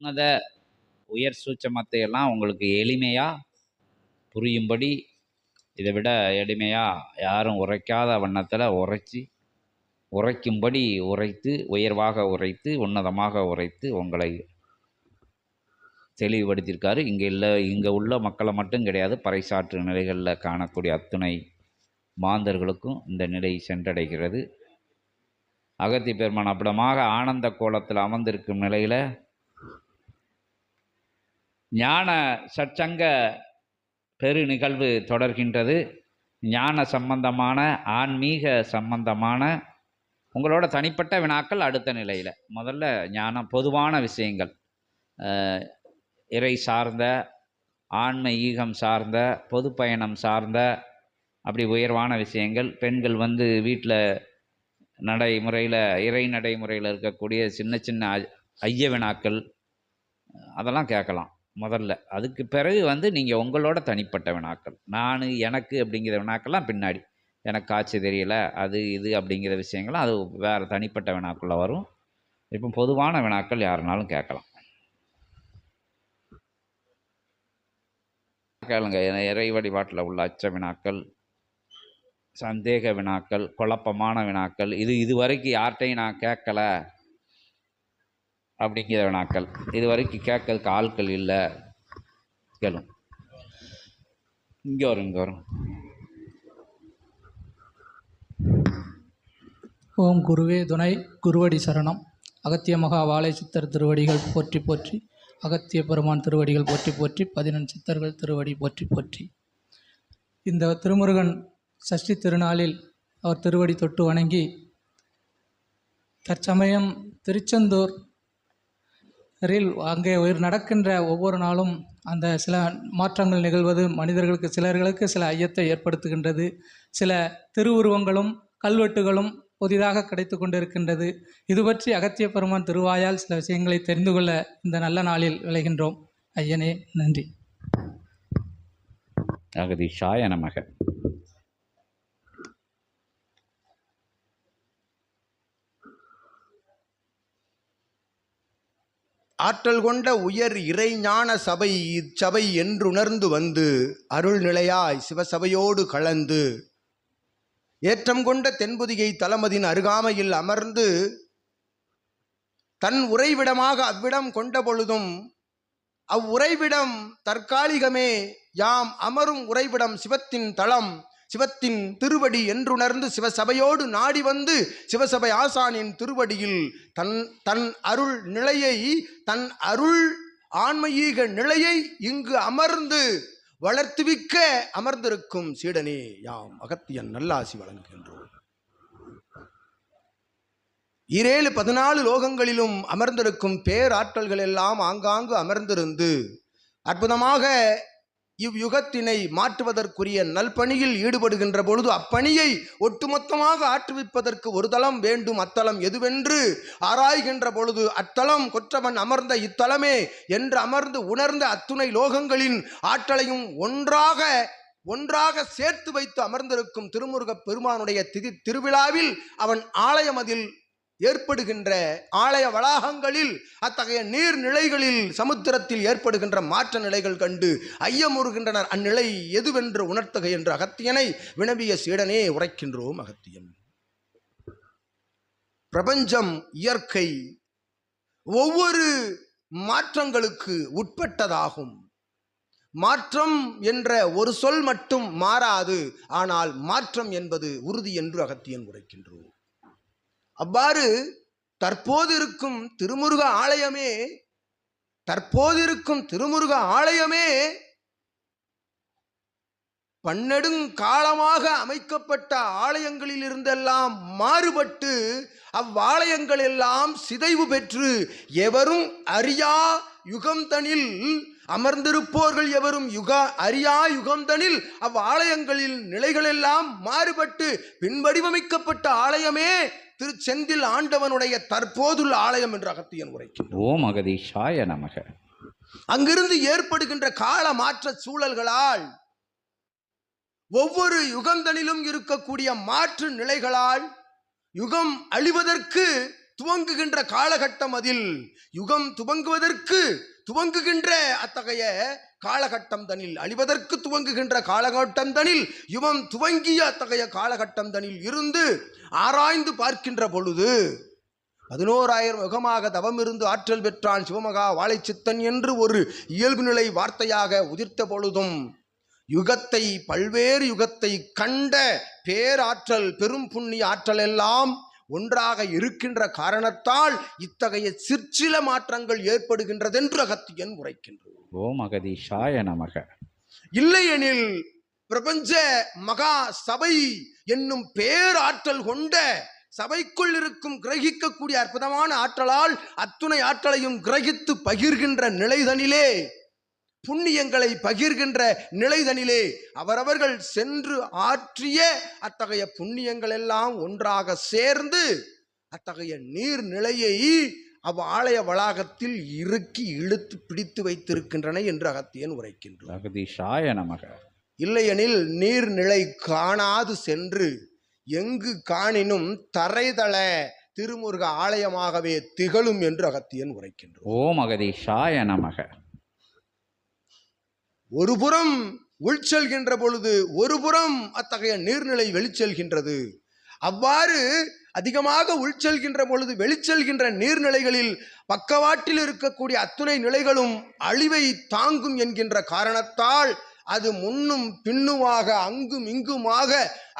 உன்னத உயர் சூட்சமத்தை எல்லாம் உங்களுக்கு எளிமையாக புரியும்படி இதை விட எளிமையாக யாரும் உரைக்காத வண்ணத்தில் உரைச்சி உரைக்கும்படி உரைத்து உயர்வாக உரைத்து உன்னதமாக உரைத்து உங்களை தெளிவுபடுத்தியிருக்காரு. இங்கே இல்லை இங்கே உள்ள மக்களை மட்டும் கிடையாது பறைசாற்று நிலைகளில் காணக்கூடிய அத்துணை மாந்தர்களுக்கும் இந்த நிலை சென்றடைகிறது. அகத்தி பெருமான் அப்படமாக ஆனந்த கோலத்தில் அமர்ந்திருக்கும் நிலையில் ஞான சற்சங்க பெரு நிகழ்வு தொடர்கின்றது. ஞான சம்பந்தமான ஆன்மீக சம்பந்தமான உங்களோட தனிப்பட்ட வினாக்கள் அடுத்த நிலையில். முதல்ல ஞானம் பொதுவான விஷயங்கள். இறை சார்ந்த ஆன்ம ஈகம் சார்ந்த பொது பயணம் சார்ந்த அப்படி உயர்வான விஷயங்கள். பெண்கள் வந்து வீட்டில் நடைமுறையில் இறை நடைமுறையில் இருக்கக்கூடிய சின்ன சின்ன ஐ- ஐய வினாக்கள் அதெல்லாம் கேட்கலாம். முதல்ல. அதுக்கு பிறகு வந்து நீங்கள் உங்களோட தனிப்பட்ட வினாக்கள். நான் எனக்கு அப்படிங்கிற வினாக்கள்லாம் பின்னாடி. எனக்கு காட்சி தெரியல அது இது அப்படிங்கிற விஷயங்கள்லாம் அது வேறு தனிப்பட்ட வினாக்குள்ளே வரும். இப்போ பொதுவான வினாக்கள் யாருனாலும் கேட்கலாம். கேளுங்க இறை வழிபாட்டில் உள்ள அச்ச வினாக்கள் சந்தேக வினாக்கள் குழப்பமான வினாக்கள் இது இது வரைக்கும் யார்கிட்டையும் நான் கேட்கல. அப்படிங்கிற வினாக்கள் இது வரைக்கும் கேட்கறதுக்கு ஆட்கள் இல்லை. கேளும் இங்கே வரும் இங்கே வரும். ஓம் குருவே துணை குருவடி சரணம். அகத்திய மகா வாழை சித்தர் திருவடிகள் போற்றி போற்றி அகத்திய பெருமான் திருவடிகள் போற்றி போற்றி பதினெண் சித்தர்கள் திருவடி போற்றி போற்றி. இந்த திருமுருகன் சஷ்டி திருநாளில் அவர் திருவடி தொட்டு வணங்கி தற்சமயம் திருச்செந்தூர் ரில் அங்கே உயிர் நடக்கின்ற ஒவ்வொரு நாளும் அந்த சில மாற்றங்கள் நிகழ்வது மனிதர்களுக்கு சிலர்களுக்கு சில ஐயத்தை ஏற்படுத்துகின்றது. சில திருவுருவங்களும் கல்வெட்டுகளும் புதிதாக கிடைத்து கொண்டிருக்கின்றது. இது பற்றி அகத்திய பெருமான் திருவாயால் சில விஷயங்களை தெரிந்து கொள்ள இந்த நல்ல நாளில் விளைகின்றோம். ஐயனே நன்றி. அகதீஷாய நமக. ஆற்றல் கொண்ட உயர் இறைஞான சபை இச்சபை என்றுணர்ந்து வந்து அருள் நிலையாய் சிவசபையோடு கலந்து ஏற்றம் கொண்ட தென்புதிகை தலமதின் அருகாமையில் அமர்ந்து தன் உறைவிடமாக அவ்விடம் கொண்ட பொழுதும் அவ்வுறைவிடம் தற்காலிகமே யாம் அமரும் உறைவிடம் சிவத்தின் தளம் சிவத்தின் திருவடி என்றுணர்ந்து சிவசபையோடு நாடி வந்து சிவசபை ஆசானின் திருவடியில் தன் தன் அருள் நிலையை தன் அருள் ஆன்மீக நிலையை இங்கு அமர்ந்து வளர்த்துவிக்க அமர்ந்திருக்கும் சீடனே யாம் அகத்தியன் நல்லாசி வழங்குகின்றோம். ஈரேழு பதினாலு லோகங்களிலும் அமர்ந்திருக்கும் பேராற்றல்கள் எல்லாம் ஆங்காங்கு அமர்ந்திருந்து அற்புதமாக இவ்யுகத்தினை மாற்றுவதற்குரிய நல்பணியில் ஈடுபடுகின்ற பொழுது அப்பணியை ஒட்டுமொத்தமாக ஆற்றுவிப்பதற்கு ஒரு தளம் வேண்டும். அத்தலம் எதுவென்று ஆராய்கின்ற பொழுது அத்தலம் கொற்றவன் அமர்ந்த இத்தலமே என்று அமர்ந்து உணர்ந்த அத்துணை லோகங்களின் ஆற்றலையும் ஒன்றாக ஒன்றாக சேர்த்து வைத்து அமர்ந்திருக்கும் திருமுருகப் பெருமானுடைய திதி திருவிழாவில் அவன் ஆலயமதில் ஏற்படுகின்ற ஆலய வளாகங்களில் அத்தகைய நீர்நிலைகளில் சமுத்திரத்தில் ஏற்படுகின்ற மாற்ற நிலைகள் கண்டு ஐயமுறுகின்றனர். அந்நிலை எதுவென்று உணர்த்துகை என்று அகத்தியனை வினவிய சீடனே உரைக்கின்றோம் அகத்தியன். பிரபஞ்சம் இயற்கை ஒவ்வொரு மாற்றங்களுக்கு உட்பட்டதாகும். மாற்றம் என்ற ஒரு சொல் மட்டும் மாறாது ஆனால் மாற்றம் என்பது உறுதி என்று அகத்தியன் உரைக்கின்றோம். அவ்வாறு தற்போது இருக்கும் திருமுருக ஆலயமே தற்போது இருக்கும் திருமுருக ஆலயமே பன்னெடுங்காலமாக அமைக்கப்பட்ட ஆலயங்களில் இருந்தெல்லாம் மாறுபட்டு அவ்வாலயங்கள் எல்லாம் சிதைவு பெற்று எவரும் அறியா யுகம்தனில் அமர்ந்திருப்போர்கள் எவரும் யுக அறியா யுகம்தனில் அவ்வாலயங்களில் நிலைகளெல்லாம் மாறுபட்டு பின்வடிவமைக்கப்பட்ட ஆலயமே திரு செந்தில் ஆண்டவனுடைய தற்போதுள்ள ஆலயம் என்று அகத்தியன் உரைக்கின்றார். ஓம் அகதீஷாய நமக. அங்கிருந்து ஏற்படுகின்ற கால மாற்ற சூழல்களால் ஒவ்வொரு யுகந்தனிலும் இருக்கக்கூடிய மாற்று நிலைகளால் யுகம் அழிவதற்கு துவங்குகின்ற காலகட்டம் அதில் யுகம் துவங்குவதற்கு துவங்குகின்ற அத்தகைய காலகட்டம் தனில் அழிவதற்கு துவங்குகின்ற காலகட்டம் தனில் யுவம் துவங்கிய அத்தகைய காலகட்டம் தனில் இருந்து ஆராய்ந்து பார்க்கின்ற பொழுது பதினோராயிரம் யுகமாக தவம் இருந்து ஆற்றல் பெற்றான் சிவமகா வாழைச்சித்தன் என்று ஒரு இயல்பு நிலை வார்த்தையாக உதிர்த்த பொழுதும் யுகத்தை பல்வேறு யுகத்தை கண்ட பேராற்றல் பெரும் புண்ணிய ஆற்றல் எல்லாம் ஒன்றாக இருக்கின்ற காரணத்தால் இத்தகைய சிற்சில மாற்றங்கள் ஏற்படுகின்றதென்று அகத்தியன் உரைக்கின்றது ஓம் அகதீஷாய நமக. இல்லையெனில் பிரபஞ்ச மகா சபை என்னும் பேராற்றல் கொண்ட சபைக்குள் இருக்கும் கிரகிக்கக்கூடிய அற்புதமான ஆற்றலால் அத்துணை ஆற்றலையும் கிரகித்து பகிர்கின்ற நிலைதனிலே புண்ணியங்களை பகிர்கின்ற நிலைதனிலே அவரவர்கள் சென்று ஆற்றிய அத்தகைய புண்ணியங்கள் எல்லாம் ஒன்றாக சேர்ந்து அத்தகைய நீர்நிலையை அவ் ஆலய வளாகத்தில் இறுக்கி இழுத்து பிடித்து வைத்திருக்கின்றன என்று அகத்தியன் உரைக்கின்றார் அகதீஷாய நமக. இல்லையெனில் நீர்நிலை காணாது சென்று எங்கு காணினும் தரைதள திருமுருக ஆலயமாகவே திகழும் என்று அகத்தியன் உரைக்கின்றார் ஓம் அகதீஷாய நமக. ஒரு புறம் உள்செல்கின்ற பொழுது ஒரு புறம் அத்தகைய நீர்நிலை வெளிச்செல்கின்றது அவ்வாறு அதிகமாக உள்செல்கின்ற பொழுது வெளிச்செல்கின்ற நீர்நிலைகளில் பக்கவாட்டில் இருக்கக்கூடிய அத்துணை நிலைகளும் அழிவை தாங்கும் என்கின்ற காரணத்தால் அது முன்னும் பின்னுமாக அங்கும் இங்குமாக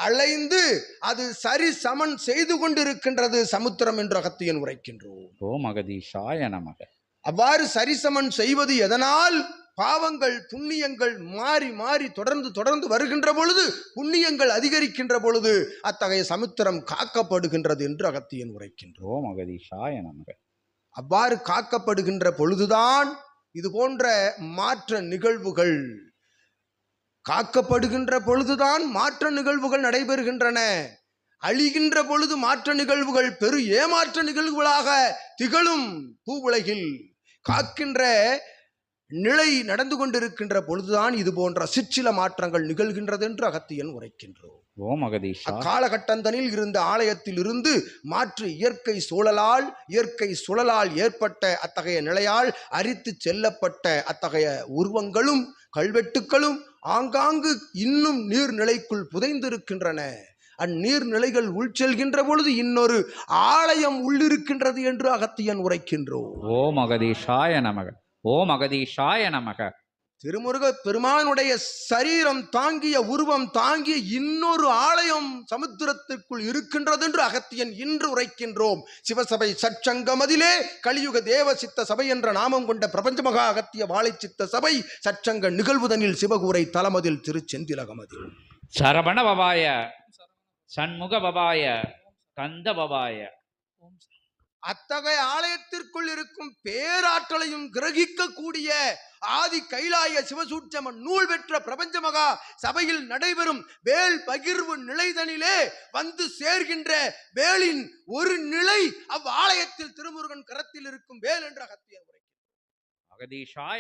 அலைந்து அது சரி சமன் செய்து கொண்டிருக்கின்றது சமுத்திரம் என்று அகத்தியன் உரைக்கின்றோம். ஓ மகதீஷாய நமக. அவ்வாறு சரிசமன் செய்வது எதனால்? பாவங்கள் புண்ணியங்கள் மாறி மாறி தொடர்ந்து தொடர்ந்து வருகின்ற பொழுது புண்ணியங்கள் அதிகரிக்கின்ற பொழுது அத்தகைய சமுத்திரம் காக்கப்படுகின்றது என்று அகத்தியன் உரைக்கின்றோம் அகதீஷாய நமக. அவ்வாறு காக்கப்படுகின்ற பொழுதுதான் இது போன்ற மாற்ற நிகழ்வுகள் காக்கப்படுகின்ற பொழுதுதான் மாற்ற நிகழ்வுகள் நடைபெறுகின்றன. அழிகின்ற பொழுது மாற்ற நிகழ்வுகள் பெரு ஏமாற்ற நிகழ்வுகளாக திகழும் பூவுலகில். காக்கின்ற நிலை நடந்து கொண்டிருக்கின்ற பொழுதுதான் இது போன்ற சிற்சில மாற்றங்கள் நிகழ்கின்றது என்று அகத்தியன் உரைக்கின்றோம். ஓம் அகதீஷா அக்காலகட்டந்தனில் இருந்த ஆலயத்தில் இருந்து மாற்று இயற்கை சூழலால் இயற்கை சுழலால் ஏற்பட்ட அத்தகைய நிலையால் அரித்து செல்லப்பட்ட அத்தகைய உருவங்களும் கல்வெட்டுக்களும் ஆங்காங்கு இன்னும் நீர்நிலைக்குள் புதைந்திருக்கின்றன. அந்நீர்நிலைகள் உள்செல்கின்ற பொழுது இன்னொரு ஆலயம் உள்ளிருக்கின்றது என்று அகத்தியன் உரைக்கின்றோம். ஓம் அகதீஷாய நமக ஓம் அகதீஷாய நமக. திருமுருக பெருமானுடைய சரீரம் தாங்கிய உருவம் தாங்கிய இன்னொரு ஆலயம் சமுத்திரத்திற்குள் இருக்கின்றது என்று அகத்தியன் இன்று உரைக்கின்றோம். சிவசபை சற்சங்கமதிலே கலியுக தேவ சித்த சபை என்ற நாமம் கொண்ட பிரபஞ்ச மகா அகத்திய வாழை சித்த சபை சற்சங்க நிகழ்வுதனில் சிவகூரை தலமதில் திருச்செந்திலகமதில் சரவண சண்முக பவாய கந்த பவாய அத்தகைய ஆலயத்திற்குள் இருக்கும் பேராற்றலையும் கிரகிக்கக்கூடிய ஆதி கைலாய சிவசூட்சம நூல் பெற்ற பிரபஞ்ச மகா சபையில் நடைபெறும் வேல் பகிர்வு நிலைதனிலே வந்து சேர்கின்ற வேலின் ஒரு நிலை அவ் ஆலயத்தில் திருமுருகன் கரத்தில் இருக்கும் வேல் என்ற அகத்திய உரை அகதீஷாய